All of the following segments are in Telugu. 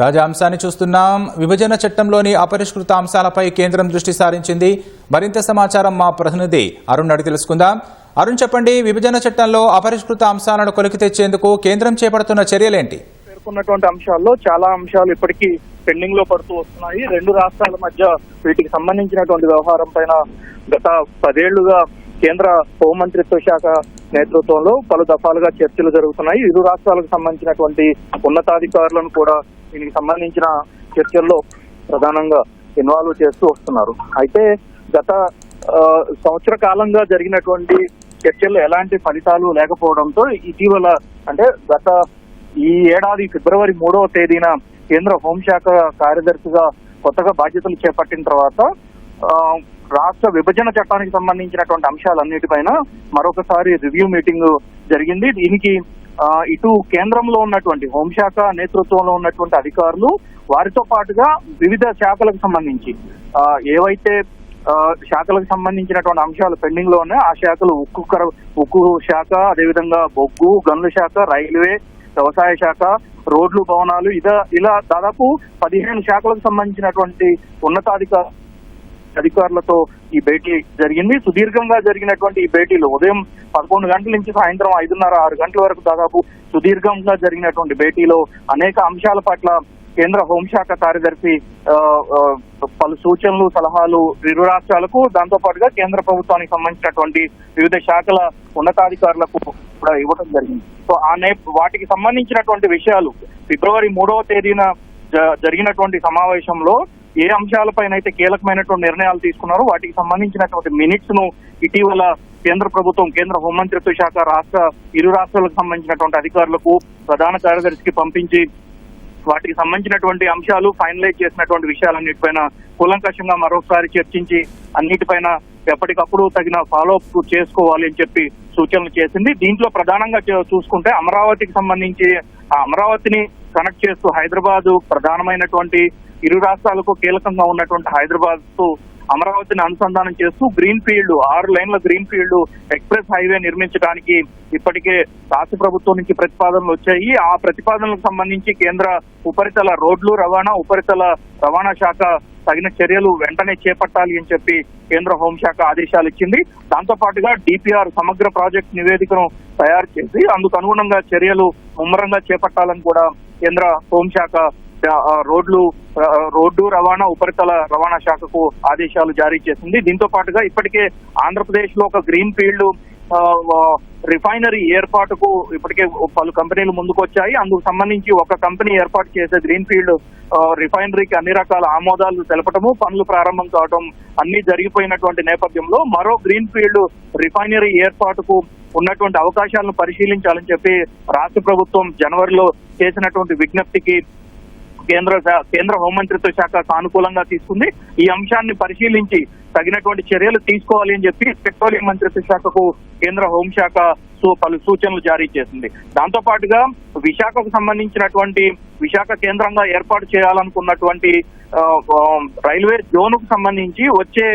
తాజా అంశాన్ని చూస్తున్నాం. విభజన చట్టంలోని అపరిష్కృత అంశాలపై కేంద్రం దృష్టి సారించింది. మరింత సమాచారం మా ప్రతినిధి అరుణ్ అడిగి తెలుసుకుందాం. అరుణ్ చెప్పండి విభజన చట్టంలో అపరిష్కృత అంశాలను కొలికి తెచ్చేందుకు కేంద్రం చేపడుతున్న చర్యలేంటి? పేర్కొన్నటువంటి అంశాల్లో చాలా అంశాలు ఇప్పటికీ పెండింగ్లో పడుతూ వస్తున్నాయి. రెండు రాష్ట్రాల మధ్య వీటికి సంబంధించినటువంటి వ్యవహారం పైన గత పదేళ్ళుగా కేంద్ర హోంమంత్రిత్వ శాఖ నేతృత్వంలో పలు దఫాలుగా చర్చలు జరుగుతున్నాయి. ఇరు రాష్ట్రాలకు సంబంధించినటువంటి ఉన్నతాధికారులను కూడా దీనికి సంబంధించిన చర్చల్లో ప్రధానంగా ఇన్వాల్వ్ చేస్తూ వస్తున్నారు. అయితే గత సంవత్సర కాలంగా జరిగినటువంటి చర్చల్లో ఎలాంటి ఫలితాలు లేకపోవడంతో ఇటీవల అంటే గత ఈ ఏడాది ఫిబ్రవరి మూడవ తేదీన కేంద్ర హోంశాఖ కార్యదర్శిగా కొత్తగా బాధ్యతలు చేపట్టిన తర్వాత రాష్ట్ర విభజన చట్టానికి సంబంధించినటువంటి అంశాలన్నిటిపైన మరొకసారి రివ్యూ మీటింగ్ జరిగింది. దీనికి ఇటు కేంద్రంలో ఉన్నటువంటి హోంశాఖ నేతృత్వంలో ఉన్నటువంటి అధికారులు వారితో పాటుగా వివిధ శాఖలకు సంబంధించి ఏవైతే శాఖలకు సంబంధించినటువంటి అంశాలు పెండింగ్లో ఉన్నాయి ఆ శాఖలు ఉక్కు కర- ఉక్కు శాఖ అదేవిధంగా బొగ్గు గనుల శాఖ రైల్వే వ్యవసాయ శాఖ రోడ్లు భవనాలు ఇదా ఇలా దాదాపు పదిహేను శాఖలకు సంబంధించినటువంటి ఉన్నతాధికార అధికారులతో ఈ భేటీ జరిగింది. సుదీర్ఘంగా జరిగినటువంటి ఈ భేటీలో ఉదయం పదకొండు గంటల నుంచి సాయంత్రం ఐదున్నర ఆరు గంటల వరకు దాదాపు సుదీర్ఘంగా జరిగినటువంటి భేటీలో అనేక అంశాల పట్ల కేంద్ర హోంశాఖ కార్యదర్శి పలు సూచనలు సలహాలు ఇరు రాష్ట్రాలకు దాంతో పాటుగా కేంద్ర ప్రభుత్వానికి సంబంధించినటువంటి వివిధ శాఖల ఉన్నతాధికారులకు కూడా ఇవ్వడం జరిగింది. సో ఆ నే వాటికి సంబంధించినటువంటి విషయాలు ఫిబ్రవరి మూడవ తేదీన జ- జరిగినటువంటి సమావేశంలో ఏ అంశాలపైన అయితే కీలకమైనటువంటి నిర్ణయాలు తీసుకున్నారో వాటికి సంబంధించినటువంటి మినిట్స్ను ఇటీవల కేంద్ర ప్రభుత్వం కేంద్ర హోంమంత్రిత్వ శాఖ రాష్ట్ర ఇరు రాష్ట్రాలకు సంబంధించినటువంటి అధికారులకు ప్రధాన కార్యదర్శికి పంపించి వాటికి సంబంధించినటువంటి అంశాలు ఫైనలైజ్ చేసినటువంటి విషయాలన్నిటిపైన కూలంకషంగా మరోసారి చర్చించి అన్నిటిపైన ఎప్పటికప్పుడు తగిన ఫాలో అప్ చేసుకోవాలి అని చెప్పి సూచనలు చేసింది. దీంట్లో ప్రధానంగా చూసుకుంటే అమరావతికి సంబంధించి ఆ అమరావతిని కనెక్ట్ చేస్తూ హైదరాబాద్ ప్రధానమైనటువంటి ఇరు రాష్ట్రాలకు కీలకంగా ఉన్నటువంటి హైదరాబాద్తో అమరావతిని అనుసంధానం చేస్తూ గ్రీన్ ఫీల్డ్ ఆరు లైన్ల గ్రీన్ ఫీల్డ్ ఎక్స్ప్రెస్ హైవే నిర్మించడానికి ఇప్పటికే రాష్ట్ర ప్రభుత్వం నుంచి ప్రతిపాదనలు వచ్చాయి. ఆ ప్రతిపాదనలకు సంబంధించి కేంద్ర ఉపరితల రోడ్లు రవాణా ఉపరితల రవాణా శాఖ తగిన చర్యలు వెంటనే చేపట్టాలి అని చెప్పి కేంద్ర హోంశాఖ ఆదేశాలు ఇచ్చింది. దాంతో పాటుగా డిపిఆర్ సమగ్ర ప్రాజెక్ట్ నివేదికను తయారు చేసి అందుకు అనుగుణంగా చర్యలు ముమ్మరంగా చేపట్టాలని కూడా కేంద్ర హోంశాఖ రోడ్లు రోడ్డు రవాణా ఉపరితల రవాణా శాఖకు ఆదేశాలు జారీ చేసింది. దీంతో పాటుగా ఇప్పటికే ఆంధ్రప్రదేశ్లో ఒక గ్రీన్ ఫీల్డ్ రిఫైనరీ ఏర్పాటుకు ఇప్పటికే పలు కంపెనీలు ముందుకు వచ్చాయి అందుకు సంబంధించి ఒక కంపెనీ ఏర్పాటు చేసే గ్రీన్ ఫీల్డ్ రిఫైనరీకి అన్ని రకాల ఆమోదాలు తెలపటము పనులు ప్రారంభం కావడం అన్ని జరిగిపోయినటువంటి నేపథ్యంలో మరో గ్రీన్ ఫీల్డ్ రిఫైనరీ ఏర్పాటుకు ఉన్నటువంటి అవకాశాలను పరిశీలించాలని చెప్పి రాష్ట్ర ప్రభుత్వం జనవరిలో చేసినటువంటి విజ్ఞప్తికి కేంద్ర కేంద్ర హోంమంత్రిత్వ శాఖ సానుకూలంగా తీసుకుంది. ఈ అంశాన్ని పరిశీలించి తగినటువంటి చర్యలు తీసుకోవాలి అని చెప్పి పెట్రోలియం మంత్రిత్వ శాఖకు కేంద్ర హోంశాఖ పలు సూచనలు జారీ చేసింది. దాంతో పాటుగా విశాఖకు సంబంధించినటువంటి విశాఖ కేంద్రంగా ఏర్పాటు చేయాలనుకున్నటువంటి రైల్వే జోన్కు సంబంధించి వచ్చే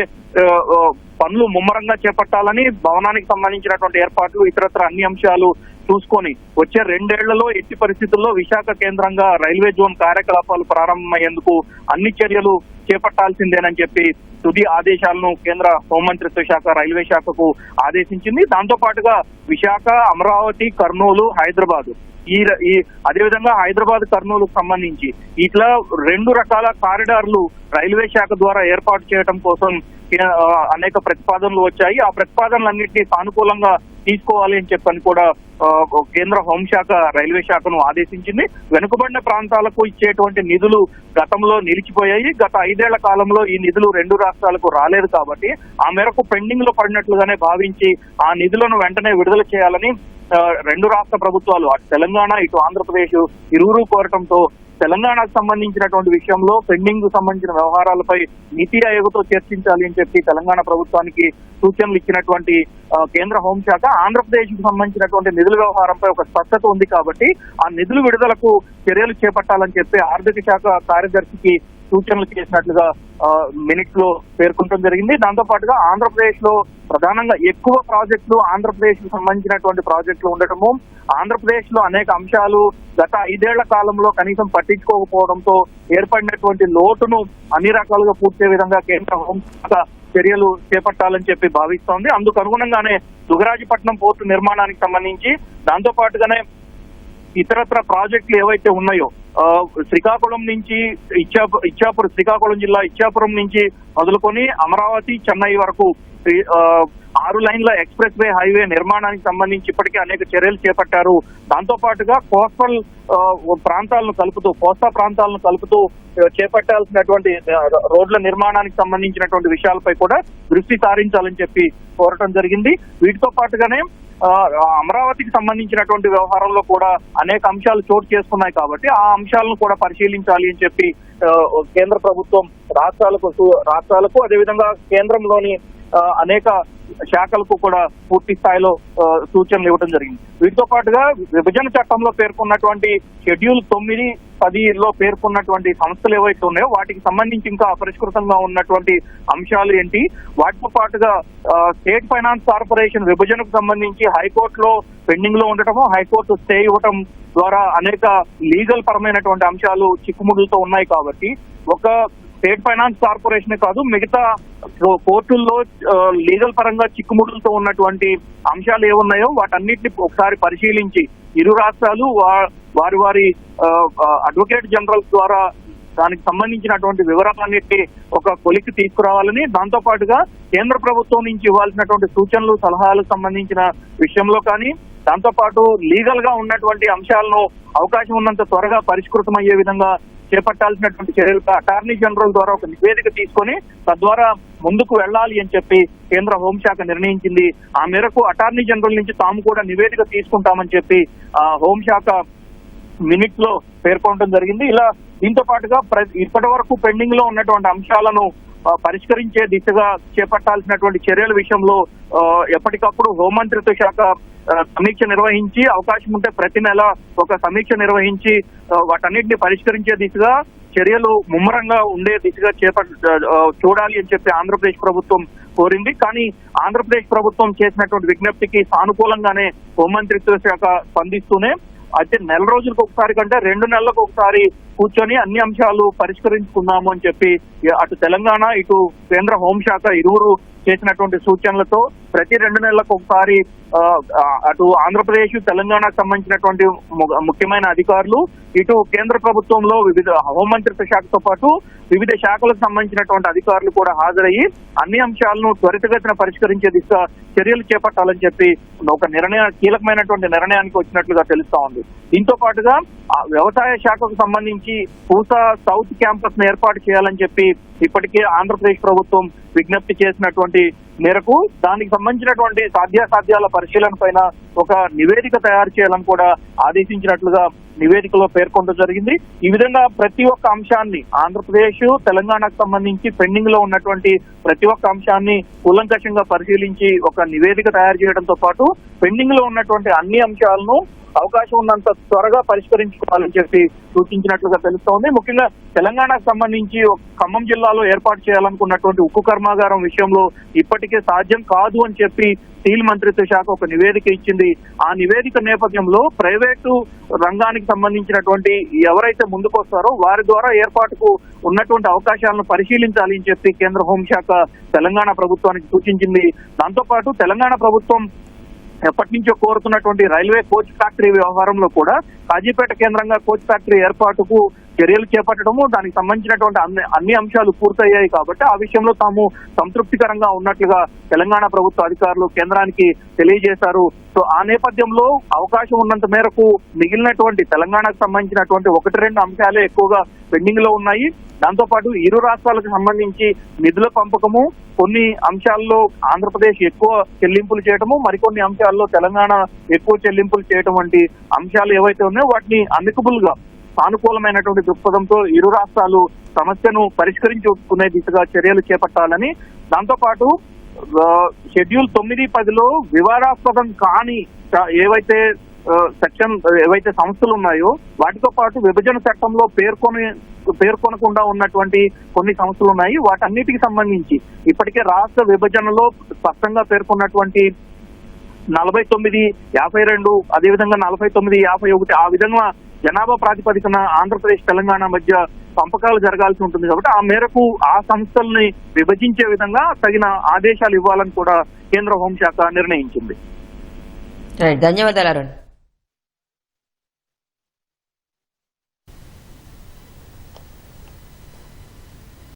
పనులు ముమ్మరంగా చేపట్టాలని భవనానికి సంబంధించినటువంటి ఏర్పాట్లు ఇతరత్ర అన్ని అంశాలు చూసుకొని వచ్చే రెండేళ్ళలో ఎట్టి పరిస్థితుల్లో విశాఖ కేంద్రంగా రైల్వే జోన్ కార్యకలాపాలు ప్రారంభమయ్యేందుకు అన్ని చర్యలు చేపట్టాల్సిందేనని చెప్పి తుది ఆదేశాలను కేంద్ర హోంమంత్రిత్వ శాఖ రైల్వే శాఖకు ఆదేశించింది. దాంతో పాటుగా విశాఖ అమరావతి కర్నూలు హైదరాబాద్. ఈ ఈ అదేవిధంగా హైదరాబాద్ కర్నూలుకు సంబంధించి ఇట్లా రెండు రకాల కారిడార్లు రైల్వే శాఖ ద్వారా ఏర్పాటు చేయడం కోసం అనేక ప్రతిపాదనలు వచ్చాయి. ఆ ప్రతిపాదనలన్నింటినీ సానుకూలంగా తీసుకోవాలి అని చెప్పని కూడా కేంద్ర హోంశాఖ రైల్వే శాఖను ఆదేశించింది. వెనుకబడిన ప్రాంతాలకు ఇచ్చేటువంటి నిధులు గతంలో నిలిచిపోయాయి. గత ఐదేళ్ళ కాలంలో ఈ నిధులు రెండు రాష్ట్రాలకు రాలేదు కాబట్టి ఆ మేరకు పెండింగ్లో పడినట్లుగానే భావించి ఆ నిధులను వెంటనే విడుదల చేయాలని రెండు రాష్ట్ర ప్రభుత్వాలు అటు తెలంగాణ ఇటు ఆంధ్రప్రదేశ్ ఇరువురు కోరటంతో తెలంగాణకు సంబంధించినటువంటి విషయంలో పెండింగ్కు సంబంధించిన వ్యవహారాలపై నీతి ఆయోగ్తో చర్చించాలి అని చెప్పి తెలంగాణ ప్రభుత్వానికి సూచనలు ఇచ్చినటువంటి కేంద్ర హోంశాఖ ఆంధ్రప్రదేశ్కు సంబంధించినటువంటి నిధుల వ్యవహారంపై ఒక స్పష్టత ఉంది కాబట్టి ఆ నిధులు విడుదలకు చర్యలు చేపట్టాలని చెప్పి ఆర్థిక శాఖ కార్యదర్శికి సూచనలు చేసినట్లుగా మినిట్స్లో పేర్కొనడం జరిగింది. దాంతో పాటుగా ఆంధ్రప్రదేశ్లో ప్రధానంగా ఎక్కువ ప్రాజెక్టులు ఆంధ్రప్రదేశ్కు సంబంధించినటువంటి ప్రాజెక్టులు ఉండటము ఆంధ్రప్రదేశ్లో అనేక అంశాలు గత ఐదేళ్ళ కాలంలో కనీసం పట్టించుకోకపోవడంతో ఏర్పడినటువంటి లోటును అన్ని రకాలుగా పూర్చే విధంగా కేంద్ర హోంశాఖ చర్యలు చేపట్టాలని చెప్పి భావిస్తోంది. అందుకు అనుగుణంగానే దుగరాజపట్నం పోర్టు నిర్మాణానికి సంబంధించి దాంతో పాటుగానే ఇతరత్ర ప్రాజెక్టులు ఏవైతే ఉన్నాయో శ్రీకాకుళం నుంచి ఇచ్చాపు ఇచ్చాపురం శ్రీకాకుళం జిల్లా ఇచ్చాపురం నుంచి మొదలుకొని అమరావతి చెన్నై వరకు ఆరు లైన్ల ఎక్స్ప్రెస్ వే హైవే నిర్మాణానికి సంబంధించి ఇప్పటికే అనేక చర్యలు చేపట్టారు. దాంతో పాటుగా కోస్టల్ ప్రాంతాలను కలుపుతూ కోస్తా ప్రాంతాలను కలుపుతూ చేపట్టాల్సినటువంటి రోడ్ల నిర్మాణానికి సంబంధించినటువంటి విషయాలపై కూడా దృష్టి సారించాలని చెప్పి కోరటం జరిగింది. వీటితో పాటుగానే అమరావతికి సంబంధించినటువంటి వ్యవహారంలో కూడా అనేక అంశాలు చోటు చేసుకున్నాయి కాబట్టి ఆ అంశాలను కూడా పరిశీలించాలి అని చెప్పి కేంద్ర ప్రభుత్వం రాష్ట్రాలకు సు- రాష్ట్రాలకు అదేవిధంగా కేంద్రంలోని అనేక శాఖలకు కూడా పూర్తి స్థాయిలో సూచనలు ఇవ్వడం జరిగింది. వీటితో పాటుగా విభజన చట్టంలో పేర్కొన్నటువంటి షెడ్యూల్ తొమ్మిది పదిలో పేర్కొన్నటువంటి సంస్థలు ఏవైతే ఉన్నాయో వాటికి సంబంధించి ఇంకా అపరిష్కృతంగా ఉన్నటువంటి అంశాలు ఏంటి? వాటితో పాటుగా స్టేట్ ఫైనాన్స్ కార్పొరేషన్ విభజనకు సంబంధించి హైకోర్టులో పెండింగ్లో ఉండటము హైకోర్టు స్టే ఇవ్వటం ద్వారా అనేక లీగల్ పరమైనటువంటి అంశాలు చిక్కుముడులతో ఉన్నాయి కాబట్టి ఒక స్టేట్ ఫైనాన్స్ కార్పొరేషన్ కాదు మిగతా కో- కోర్టుల్లో లీగల్ పరంగా చిక్కుముడులతో ఉన్నటువంటి అంశాలు ఏమున్నాయో వాటన్నిటిని ఒకసారి పరిశీలించి ఇరు రాష్ట్రాలు వారి వారి అడ్వకేట్ జనరల్ ద్వారా దానికి సంబంధించినటువంటి వివరాలన్నిటి ఒక కొలికి తీసుకురావాలని దాంతో పాటుగా కేంద్ర ప్రభుత్వం నుంచి ఇవ్వాల్సినటువంటి సూచనలు సలహాలకు సంబంధించిన విషయంలో కానీ దాంతో పాటు లీగల్గా ఉన్నటువంటి అంశాలను అవకాశం ఉన్నంత త్వరగా పరిష్కృతం అయ్యే విధంగా చేపట్టాల్సినటువంటి చర్యలు అటార్నీ జనరల్ ద్వారా ఒక నివేదిక తీసుకొని తద్వారా ముందుకు వెళ్ళాలి అని చెప్పి కేంద్ర హోంశాఖ నిర్ణయించింది. ఆ మేరకు అటార్నీ జనరల్ నుంచి తాము కూడా నివేదిక తీసుకుంటామని చెప్పి ఆ హోంశాఖ మినిట్లో పేర్కొనడం జరిగింది. ఇలా దీంతో పాటుగా ఇప్పటి వరకు పెండింగ్లో ఉన్నటువంటి అంశాలను పరిష్కరించే దిశగా చేపట్టాల్సినటువంటి చర్యల విషయంలో ఎప్పటికప్పుడు హోంమంత్రిత్వ శాఖ సమీక్ష నిర్వహించి అవకాశం ఉంటే ప్రతి నెల ఒక సమీక్ష నిర్వహించి వాటన్నిటిని పరిష్కరించే దిశగా చర్యలు ముమ్మరంగా ఉండే దిశగా చేపట్ చూడాలి అని చెప్పి ఆంధ్రప్రదేశ్ ప్రభుత్వం కోరింది. కానీ ఆంధ్రప్రదేశ్ ప్రభుత్వం చేసినటువంటి విజ్ఞప్తికి సానుకూలంగానే హోంమంత్రిత్వ శాఖ స్పందిస్తూనే అయితే నెల రోజులకు ఒకసారి కంటే రెండు నెలలకు ఒకసారి కూర్చొని అన్ని అంశాలు పరిష్కరించుకుందాము అని చెప్పి అటు తెలంగాణ ఇటు కేంద్ర హోంశాఖ ఇరువురు చేసినటువంటి సూచనలతో ప్రతి రెండు నెలలకు ఒకసారి అటు ఆంధ్రప్రదేశ్ తెలంగాణకు సంబంధించినటువంటి ము- ముఖ్యమైన అధికారులు ఇటు కేంద్ర ప్రభుత్వంలో వివిధ హోంమంత్రిత్వ శాఖతో పాటు వివిధ శాఖలకు సంబంధించినటువంటి అధికారులు కూడా హాజరయ్యి అన్ని అంశాలను త్వరితగతిన పరిష్కరించే దిశగా చర్యలు చేపట్టాలని చెప్పి ఒక నిర్ణయ కీలకమైనటువంటి నిర్ణయానికి వచ్చినట్లుగా తెలుస్తా ఉంది. దీంతో పాటుగా వ్యవసాయ శాఖకు సంబంధించి పూసా సౌత్ క్యాంపస్ను ఏర్పాటు చేయాలని చెప్పి ఇప్పటికే ఆంధ్రప్రదేశ్ ప్రభుత్వం విజ్ఞప్తి చేసినటువంటి మేరకు దానికి సంబంధించినటువంటి సాధ్యాసాధ్యాల పరిశీలన పైన ఒక నివేదిక తయారు చేయాలని కూడా ఆదేశించినట్లుగా నివేదికలో పేర్కొనడం జరిగింది. ఈ విధంగా ప్రతి ఒక్క అంశాన్ని ఆంధ్రప్రదేశ్ తెలంగాణకు సంబంధించి పెండింగ్లో ఉన్నటువంటి ప్రతి ఒక్క అంశాన్ని కూలంకషంగా పరిశీలించి ఒక నివేదిక తయారు చేయడంతో పాటు పెండింగ్లో ఉన్నటువంటి అన్ని అంశాలను అవకాశం ఉన్నంత త్వరగా పరిష్కరించుకోవాలని చెప్పి సూచించినట్లుగా తెలుస్తోంది. ముఖ్యంగా తెలంగాణకు సంబంధించి ఒక ఖమ్మం జిల్లాలో ఏర్పాటు చేయాలనుకున్నటువంటి ఉక్కు కర్మాగారం విషయంలో ఇప్పటికే సాధ్యం కాదు అని చెప్పి స్టీల్ మంత్రిత్వ శాఖ ఒక నివేదిక ఇచ్చింది. ఆ నివేదిక నేపథ్యంలో ప్రైవేటు రంగానికి సంబంధించినటువంటి ఎవరైతే ముందుకొస్తారో వారి ద్వారా ఏర్పాటుకు ఉన్నటువంటి అవకాశాలను పరిశీలించాలి అని చెప్పి కేంద్ర హోంశాఖ తెలంగాణ ప్రభుత్వానికి సూచించింది. దాంతోపాటు తెలంగాణ ప్రభుత్వం ఎప్పటి నుంచో కోరుతున్నటువంటి రైల్వే కోచ్ ఫ్యాక్టరీ వ్యవహారంలో కూడా కాజీపేట కేంద్రంగా కోచ్ ఫ్యాక్టరీ ఏర్పాటుకు చర్యలు చేపట్టడము దానికి సంబంధించినటువంటి అన్ని అన్ని అంశాలు పూర్తయ్యాయి కాబట్టి ఆ విషయంలో తాము సంతృప్తికరంగా ఉన్నట్లుగా తెలంగాణ ప్రభుత్వ అధికారులు కేంద్రానికి తెలియజేశారు. సో ఆ నేపథ్యంలో అవకాశం ఉన్నంత మేరకు మిగిలినటువంటి తెలంగాణకు సంబంధించినటువంటి ఒకటి రెండు అంశాలే ఎక్కువగా పెండింగ్లో ఉన్నాయి. దాంతో పాటు ఇరు రాష్ట్రాలకు సంబంధించి నిధుల పంపకము కొన్ని అంశాల్లో ఆంధ్రప్రదేశ్ ఎక్కువ చెల్లింపులు చేయటము మరికొన్ని అంశాల్లో తెలంగాణ ఎక్కువ చెల్లింపులు చేయటం వంటి అంశాలు ఏవైతే ఉన్నాయో వాటిని అమికబుల్గా సానుకూలమైనటువంటి దృక్పథంతో ఇరు రాష్ట్రాలు సమస్యను పరిష్కరించుకునే దిశగా చర్యలు చేపట్టాలని. దాంతోపాటు షెడ్యూల్ తొమ్మిది పదిలో వివాదాస్పదం కాని ఏవైతే సెక్షన్ ఏవైతే సంస్థలు ఉన్నాయో వాటితో పాటు విభజన చట్టంలో పేర్కొని పేర్కొనకుండా ఉన్నటువంటి కొన్ని సంస్థలు ఉన్నాయి. వాటన్నిటికి సంబంధించి ఇప్పటికే రాష్ట్ర విభజనలో స్పష్టంగా పేర్కొన్నటువంటి నలభై తొమ్మిది యాభై రెండు అదేవిధంగా నలభై తొమ్మిది యాభై ఒకటి ఆ విధంగా జనాభా ప్రాతిపదికన ఆంధ్రప్రదేశ్ తెలంగాణ మధ్య పంపకాలు జరగాల్సి ఉంటుంది కాబట్టి ఆ మేరకు ఆ సంస్థల్ని విభజించే విధంగా తగిన ఆదేశాలు ఇవ్వాలని కూడా కేంద్ర హోంశాఖ నిర్ణయించింది. ధన్యవాదాలు అరుణ్.